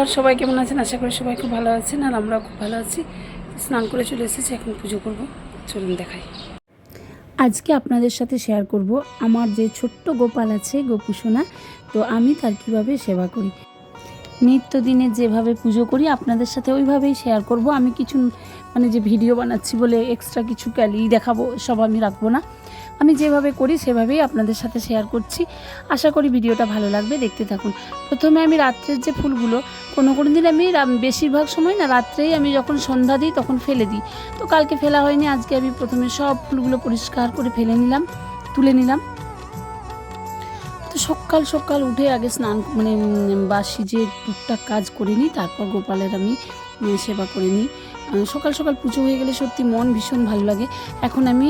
নমস্কার, সবাই কেমন আছেন? আশা করি সবাই খুব ভালো আছেন আর আমরাও খুব ভালো আছি। স্নান করে চলে এসেছি, এখন পুজো করব। চলুন দেখাই। আজকে আপনাদের সাথে শেয়ার করব আমার যে ছোট্ট গোপাল আছে গোপুসোনা তো আমি তার কীভাবে সেবা করি। নিত্যদিনে যেভাবে পুজো করি, আপনাদের সাথে ওইভাবেই শেয়ার করব। আমি কিছু মানে যে ভিডিও বানাচ্ছি বলে এক্সট্রা কিছু ক্যালি দেখাবো, সব আমি রাখব না। আমি যেভাবে করি, সেভাবেই আপনাদের সাথে শেয়ার করছি। আশা করি ভিডিওটা ভালো লাগবে, দেখতে থাকুন। প্রথমে আমি রাত্রের যে ফুলগুলো, কোনো কোনো দিন আমি বেশিরভাগ সময় না, রাত্রেই আমি যখন সন্ধ্যা দিই, তখন ফেলে দিই। তো কালকে ফেলা হয়নি, আজকে আমি প্রথমে সব ফুলগুলো পরিষ্কার করে ফেলে নিলাম, তুলে নিলাম। তো সকাল সকাল উঠে আগে স্নান মানে বাসি যে টুকটাক কাজ করে নিই, তারপর গোপালের আমি সেবা করে নিই। সকাল সকাল পুজো হয়ে গেলে সত্যি মন ভীষণ ভালো লাগে। এখন আমি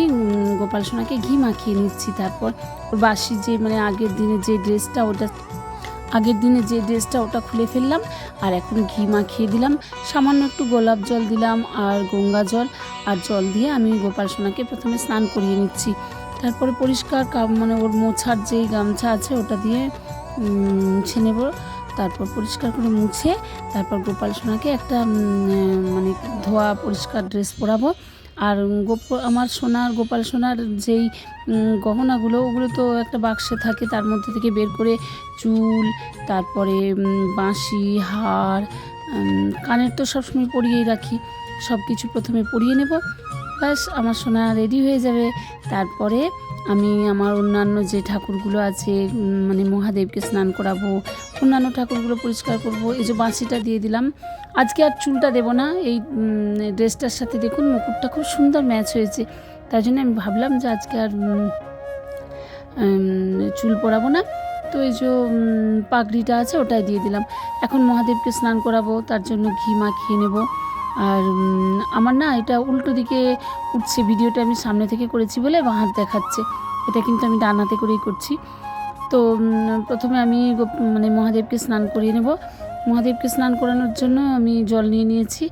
গোপাল সোনাকে ঘি মাখিয়ে নিচ্ছি। তারপর ওর বাসি যে মানে আগের দিনে যে ড্রেসটা ওটা, আগের দিনে যে ড্রেসটা ওটা খুলে ফেললাম আর এখন ঘি মাখিয়ে দিলাম। সামান্য একটু গোলাপ জল দিলাম আর গঙ্গা জল আর জল দিয়ে আমি গোপাল সোনাকে প্রথমে স্নান করিয়ে নিচ্ছি। তারপরে পরিষ্কার মানে ওর মোছার যেই গামছা আছে ওটা দিয়ে মুছে নেব তারপর পরিষ্কার করে মুছে তারপর গোপাল সোনাকে একটা মানে ধোয়া পরিষ্কার ড্রেস পরাবো। আর গোপ, আমার সোনার, গোপাল সোনার যেই গহনাগুলো, ওগুলো তো একটা বাক্সে থাকে, তার মধ্যে থেকে বের করে চুল, তারপরে বাঁশি, হার কানের তো সবসময় পরিয়েই রাখি। সব কিছু প্রথমে পরিয়ে নেব। ব্যাস, আমার সোনা রেডি হয়ে যাবে। তারপরে আমি আমার অন্যান্য যে ঠাকুরগুলো আছে মানে মহাদেবকে স্নান করাবো, অন্যান্য ঠাকুরগুলো পরিষ্কার করব, এই যে বাঁশিটা দিয়ে দিলাম। আজকে আর চুলটা দেবো না, এই ড্রেসটার সাথে দেখুন, মুকুটটা খুব সুন্দর ম্যাচ হয়েছে। তাই জন্য আমি ভাবলাম যে আজকে আর চুল পরাবো না। তো এই যে পাগড়িটা আছে, ওটাই দিয়ে দিলাম। এখন মহাদেবকে স্নান করাবো, তার জন্য ঘি মাখিয়ে নেব। আর আমার না এটা উল্টো দিকে উঠছে, ভিডিওটা আমি সামনে থেকে করেছি বলে বাঁ হাত দেখাচ্ছে। এটা কিন্তু আমি ডান হাতে করেই করছি। তো প্রথমে আমি মানে মহাদেবকে স্নান করিয়ে নেব। মহাদেবকে স্নান করানোর জন্য আমি জল নিয়ে নিয়েছি।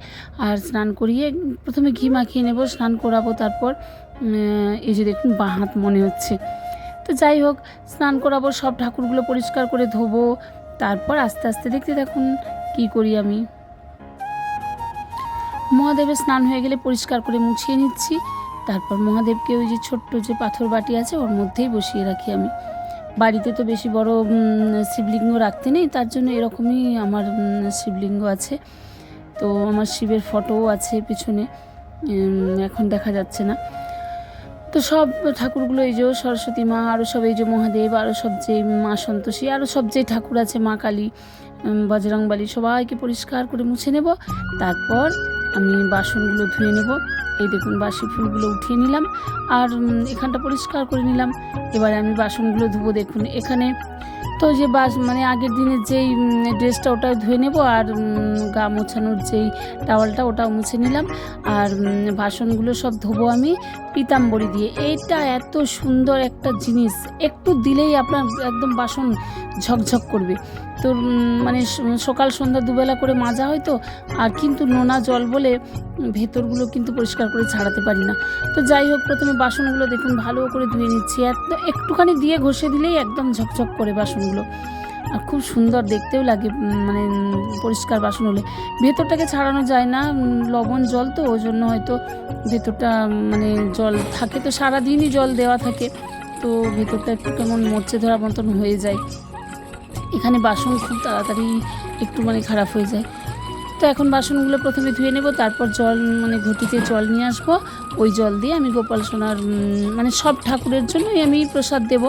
আর স্নান করিয়ে প্রথমে ঘি মাখিয়ে নেব, স্নান করাবো তারপর এই যে দেখুন, বাঁ হাত মনে হচ্ছে। তো যাই হোক, স্নান করাবো, সব ঠাকুরগুলো পরিষ্কার করে ধোবো। তারপর আস্তে আস্তে দেখতে থাকুন, কি করি আমি। মহাদেবের স্নান হয়ে গেলে পরিষ্কার করে মুছিয়ে নিচ্ছি। তারপর মহাদেবকে ওই যে ছোট্ট যে পাথর বাটি আছে, ওর মধ্যেই বসিয়ে রাখি আমি। বাড়িতে তো বেশি বড় শিবলিঙ্গ রাখতে নেই, তার জন্য এরকমই আমার শিবলিঙ্গ আছে। তো আমার শিবের ফটোও আছে পিছনে এখন দেখা যাচ্ছে না। তো সব ঠাকুরগুলো এই যে সরস্বতী মা আরও সব এই যে মহাদেব আরও সব যে মা সন্তোষী আরও সব যে ঠাকুর আছে, মা কালী বজরংবলী, সবাইকে পরিষ্কার করে মুছে নেব। তারপর আমি বাসনগুলো ধুয়ে নেব। এই দেখুন, বাসি ফুলগুলো উঠিয়ে নিলাম। আর এখানটা পরিষ্কার করে নিলাম। এবারে আমি বাসনগুলো ধুবো, দেখুন, এখানে তো যে বাস মানে আগের দিনের যেই ড্রেসটা ওটা ধুয়ে নেব আর গা মোছানোর যেই টাওয়ালটা ওটা মুছে নিলাম। আর বাসনগুলো সব ধোবো আমি পিতাম্বরী দিয়ে। এইটা এত সুন্দর একটা জিনিস। একটু দিলেই আপনার একদম বাসন ঝকঝক করবে। তো মানে সকাল সন্ধ্যা দুবেলা করে মাজা হয় তো, আর কিন্তু নোনা জল বলে ভেতরগুলো কিন্তু পরিষ্কার করে ছাড়াতে পারি না। তো যাই হোক, প্রথমে বাসনগুলো দেখুন, ভালো করে ধুয়ে নিচ্ছি। এত, একটুখানি দিয়ে ঘষে দিলেই একদম ঝকঝক করে বাসনগুলো। আর খুব সুন্দর দেখতেও লাগে মানে পরিষ্কার বাসন হলে। ভেতরটাকে ছাড়ানো যায় না লবণ জল তো, ওই জন্য হয়তো ভেতরটা মানে জল থাকে তো, সারাদিনই জল দেওয়া থাকে। তো ভেতরটা একটু কেমন মরচে ধরা মতন হয়ে যায়। এখানে বাসন খুব তাড়াতাড়ি একটু মানে খারাপ হয়ে যায়। তো এখন বাসনগুলো প্রথমে ধুয়ে নেব, তারপর জল মানে ঘটিতে জল নিয়ে আসব। ওই জল দিয়ে আমি গোপাল সোনার মানে সব ঠাকুরের জন্যই আমি প্রসাদ দেব।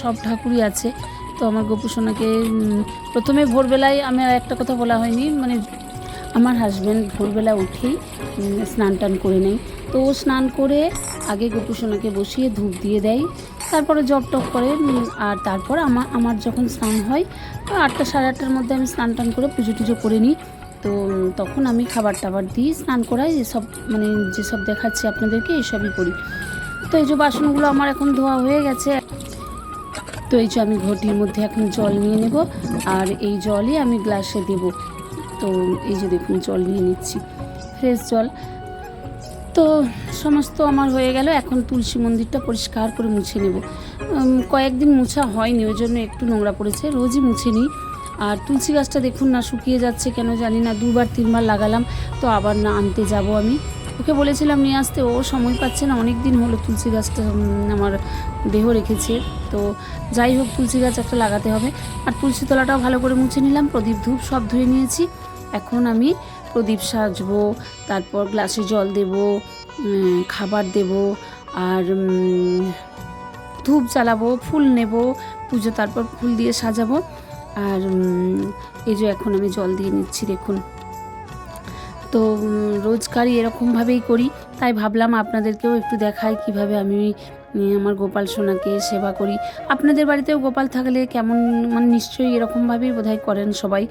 সব ঠাকুরই আছে। তো আমার গোপু সোনাকে প্রথমে ভোরবেলায় আমার একটা কথা বলা হয়নি মানে আমার হাজব্যান্ড ভোরবেলা উঠেই স্নান টান করে নেয়। তো ও স্নান করে আগে গোপু সোনাকে বসিয়ে ধূপ দিয়ে দেয়, তারপরে জব টপ করে আর তারপর আমার আমার যখন স্নান হয়, তো আটটা সাড়ে আটটার মধ্যে আমি স্নান টান করে পুজো টুজো করে নিই। তো তখন আমি খাবার টাবার দিই স্নান করাই, এসব মানে যেসব দেখাচ্ছি আপনাদেরকে এইসবই করি। তো এই যে বাসনগুলো আমার এখন ধোয়া হয়ে গেছে তো এই যে আমি ঘটির মধ্যে এখন জল নিয়ে নেব আর এই জলই আমি গ্লাসে দেব। তো এই যে দেখুন, জল নিয়ে নিচ্ছি, ফ্রেশ জল। তো সমস্ত আমার হয়ে গেল। এখন তুলসী মন্দিরটা পরিষ্কার করে মুছে নেব। কয়েকদিন মুছা হয়নি, ওই জন্য একটু নোংরা পড়েছে, রোজই মুছে নিই। আর তুলসী গাছটা দেখুন না শুকিয়ে যাচ্ছে কেন জানি না, দুবার তিনবার লাগালাম, তো আবার না আনতে যাব আমি। ওকে বলেছিলাম নিয়ে আসতে, ও সময় পাচ্ছে না অনেক দিন হলো তুলসী গাছটা আমার দেহ রেখেছে। তো যাই হোক, তুলসী গাছ একটা লাগাতে হবে। আর তুলসী তলাটাও ভালো করে মুছে নিলাম, প্রদীপ ধূপ সব ধুয়ে নিয়েছি। এখন আমি প্রদীপ সাজবো, তারপর গ্লাসে জল দেব খাবার দেব, আর ধূপ জ্বালাবো, ফুল নেব, পুজো তারপর ফুল দিয়ে সাজাবো। আর এই যে এখন আমি জল দিয়ে নিচ্ছি, দেখুন। তো রোজকারই এরকমভাবেই করি। তাই ভাবলাম আপনাদেরকেও একটু দেখাই কীভাবে আমি আমার গোপাল সোনাকে সেবা করি। আপনাদের বাড়িতেও গোপাল থাকলে কেমন মানে নিশ্চয়ই এরকমভাবেই বোধহয় করেন সবাই।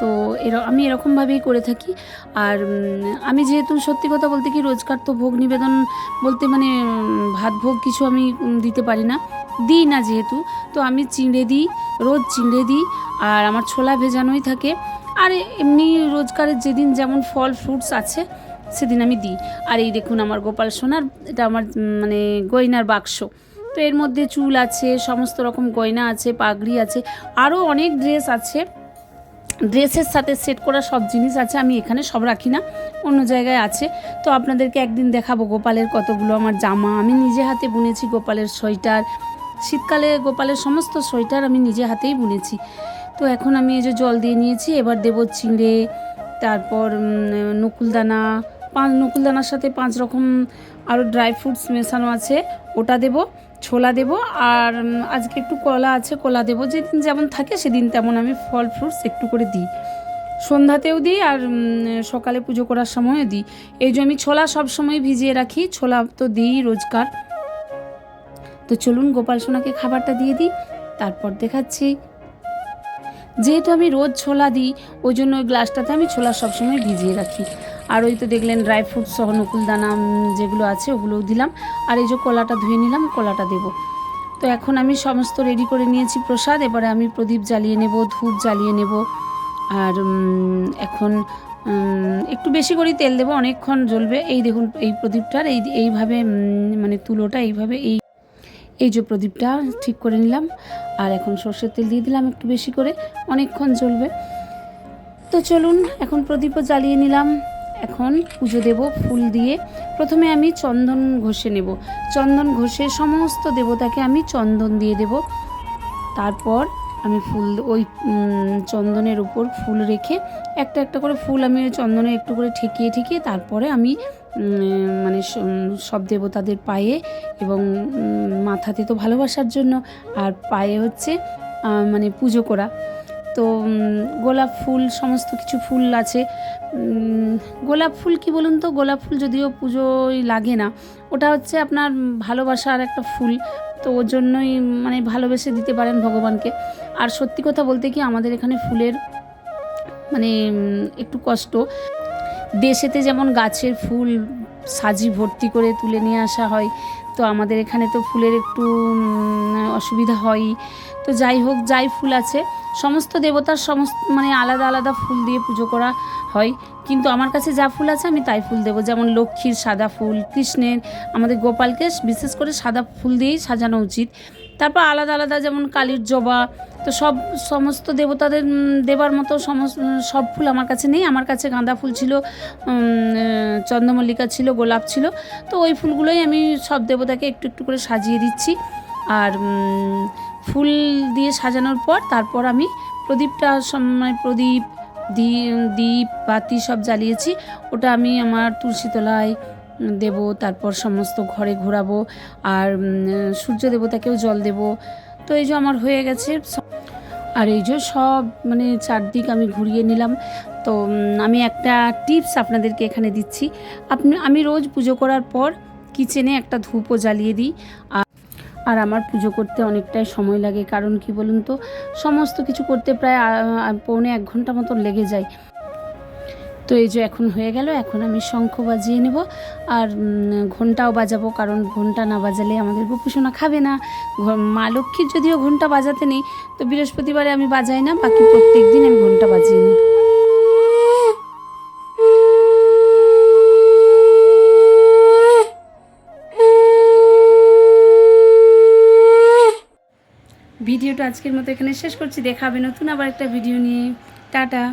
তো এর, আমি এরকমভাবেই করে থাকি। আর আমি যেহেতু সত্যি কথা বলতে কি রোজকার তো ভোগ নিবেদন বলতে মানে ভাত ভোগ কিছু আমি দিতে পারি না। দিই না যেহেতু। তো আমি চিঁড়ে দিই, রোজ চিঁড়ে দিই। আর আমার ছোলা ভেজানোই থাকে। আর এমনি রোজগারের যেদিন যেমন ফল ফ্রুটস আছে, সেদিন আমি দিই। আর এই দেখুন আমার গোপাল সোনার, এটা আমার মানে গয়নার বাক্স। তো এর মধ্যে চুল আছে, সমস্ত রকম গয়না আছে, পাগড়ি আছে আরও অনেক ড্রেস আছে। ড্রেসের সাথে সেট করা সব জিনিস আছে, আমি এখানে সব রাখি না, অন্য জায়গায় আছে। তো আপনাদেরকে একদিন দেখাবো গোপালের কতগুলো আমার জামা। আমি নিজে হাতে বুনেছি গোপালের সোয়েটার। শীতকালে গোপালের সমস্ত সোয়েটার আমি নিজে হাতেই বুনেছি। তো এখন আমি এই যে জল দিয়ে নিয়েছি, এবার দেবো চিঁড়ে, তারপর নকুলদানা, পাঁচ নকুলদানার সাথে পাঁচ রকম আরও ড্রাই ফ্রুটস মেশানো আছে, ওটা দেব, ছোলা দেব, আর আজকে একটু কলা আছে, কলা দেবো, যেদিন যেমন থাকে সেদিন তেমন আমি ফল ফ্রুটস একটু করে দিই। সন্ধ্যাতেও দিই আর সকালে পুজো করার সময়ও দিই। এই যে আমি ছোলা সব সময় ভিজিয়ে রাখি, ছোলা তো দিই রোজকার। তো চলুন গোপাল সোনাকে খাবারটা দিয়ে দিই, তারপর দেখাচ্ছি। যেহেতু আমি রোজ ছোলা দিই ওই জন্য ওই গ্লাসটাতে আমি ছোলা সবসময় ভিজিয়ে রাখি। আর ওই তো দেখলেন ড্রাই ফ্রুটস সহ উম, যেগুলো আছে ওগুলোও দিলাম। আর এই যে কলাটা ধুয়ে নিলাম কলাটা দেবো। তো এখন আমি সমস্ত রেডি করে নিয়েছি প্রসাদ। এবারে আমি প্রদীপ জ্বালিয়ে নেব ধূপ জ্বালিয়ে নেব। আর এখন একটু বেশি করেই তেল দেবো অনেকক্ষণ জ্বলবে। এই দেখুন এই প্রদীপটার এই এইভাবে মানে তুলোটা এইভাবে এই এই যে প্রদীপটা ঠিক করে নিলাম। আর এখন সর্ষের তেল দিয়ে দিলাম একটু বেশি করে, অনেকক্ষণ জ্বলবে। তো চলুন, এখন প্রদীপও জ্বালিয়ে নিলাম। এখন পুজো দেব ফুল দিয়ে। প্রথমে আমি চন্দন ঘষে নেব। চন্দন ঘষে সমস্ত দেবতাকে আমি চন্দন দিয়ে দেব। তারপর আমি ফুল, ওই চন্দনের উপর ফুল রেখে একটা একটা করে ফুল আমি ওই চন্দনে একটু করে ঠেকিয়ে ঠেকিয়ে তারপরে আমি মানে সব দেবতাদের পায়ে এবং মাথাতে তো ভালোবাসার জন্য, আর পায়ে হচ্ছে মানে পুজো করা। তো গোলাপ ফুল, সমস্ত কিছু ফুল আছে। গোলাপ ফুল কি বলুন তো? গোলাপ ফুল যদিও পুজোয় লাগে না, ওটা হচ্ছে আপনার ভালোবাসার একটা ফুল। তো ওর জন্যই মানে ভালোবেসে দিতে পারেন ভগবানকে। আর সত্যি কথা বলতে কি, আমাদের এখানে ফুলের মানে একটু কষ্ট। দেশেতে যেমন গাছের ফুল সাজি ভর্তি করে তুলে নিয়ে আসা হয়, তো আমাদের এখানে তো ফুলের একটু অসুবিধা হয়ই। তো যাই হোক, যাই ফুল আছে, সমস্ত দেবতার সমস্ত মানে আলাদা আলাদা ফুল দিয়ে পুজো করা হয়। কিন্তু আমার কাছে যা ফুল আছে আমি তাই ফুল দেবো, যেমন লক্ষ্মীর সাদা ফুল, কৃষ্ণের, আমাদের গোপালকে বিশেষ করে সাদা ফুল দিয়েই সাজানো উচিত। তারপর আলাদা আলাদা যেমন কালীর জবা, তো সব সমস্ত দেবতাদের দেবার মতো সমস্ত সব ফুল আমার কাছে নেই। আমার কাছে গাঁদা ফুল ছিল চন্দ্রমল্লিকা ছিল, গোলাপ ছিল। তো ওই ফুলগুলোই আমি সব দেবতাকে একটু একটু করে সাজিয়ে দিচ্ছি। আর ফুল দিয়ে সাজানোর পর তারপর আমি প্রদীপটা সম- মানে প্রদীপ দীপ, বাতি সব জ্বালিয়েছি। ওটা আমি আমার তুলসী তলায় দেব, তারপর সমস্ত ঘরে ঘোরাবো আর সূর্য দেবতাকেও জল দেব। তো এই যে আমার হয়ে গেছে। আর এই যে সব মানে চারদিক আমি ঘুরিয়ে নিলাম। তো আমি একটা টিপস আপনাদেরকে এখানে দিচ্ছি। আপনি, আমি রোজ পুজো করার পর কিচেনে একটা ধূপও জ্বালিয়ে দিই। আর আর আমার পুজো করতে অনেকটাই সময় লাগে। কারণ কি বলুন তো, সমস্ত কিছু করতে প্রায় পৌনে এক ঘণ্টা মতো লেগে যায়। তো এই যে এখন হয়ে গেল, এখন আমি শঙ্খ বাজিয়ে নেব। আর ঘন্টাও বাজাবো, কারণ ঘণ্টা না বাজালে আমাদের গোপুসোনা খাবে না। মা লক্ষ্মীর যদিও ঘণ্টা বাজাতে নেই, তো বৃহস্পতিবারে আমি বাজাই না, বাকি প্রত্যেক দিন আমি ঘণ্টা বাজিয়ে নিই ভিডিওটা আজকের মতো এখানে শেষ করছি, দেখা হবে নতুন আবার একটা ভিডিও নিয়ে। টাটা।